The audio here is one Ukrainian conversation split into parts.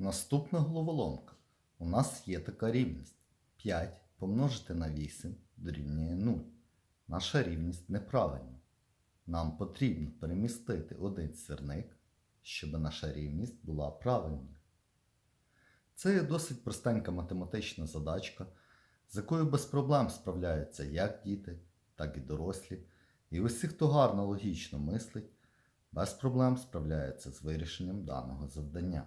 Наступна головоломка. У нас є така рівність. 5 помножити на 8 дорівнює 0. Наша рівність неправильна. Нам потрібно перемістити один сірник, щоб наша рівність була правильною. Це досить простенька математична задачка, з якою без проблем справляються як діти, так і дорослі. І усі, хто гарно логічно мислить, без проблем справляються з вирішенням даного завдання.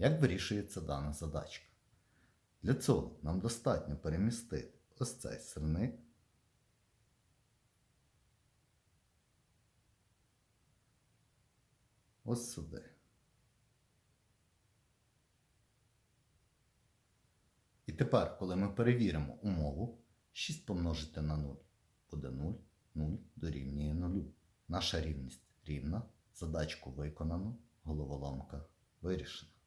Як вирішується дана задачка? Для цього нам достатньо перемістити ось цей сирник ось сюди. І тепер, коли ми перевіримо умову, 6 помножити на 0 буде 0, 0 дорівнює 0. Наша рівність рівна, задачку виконано, головоломка вирішена.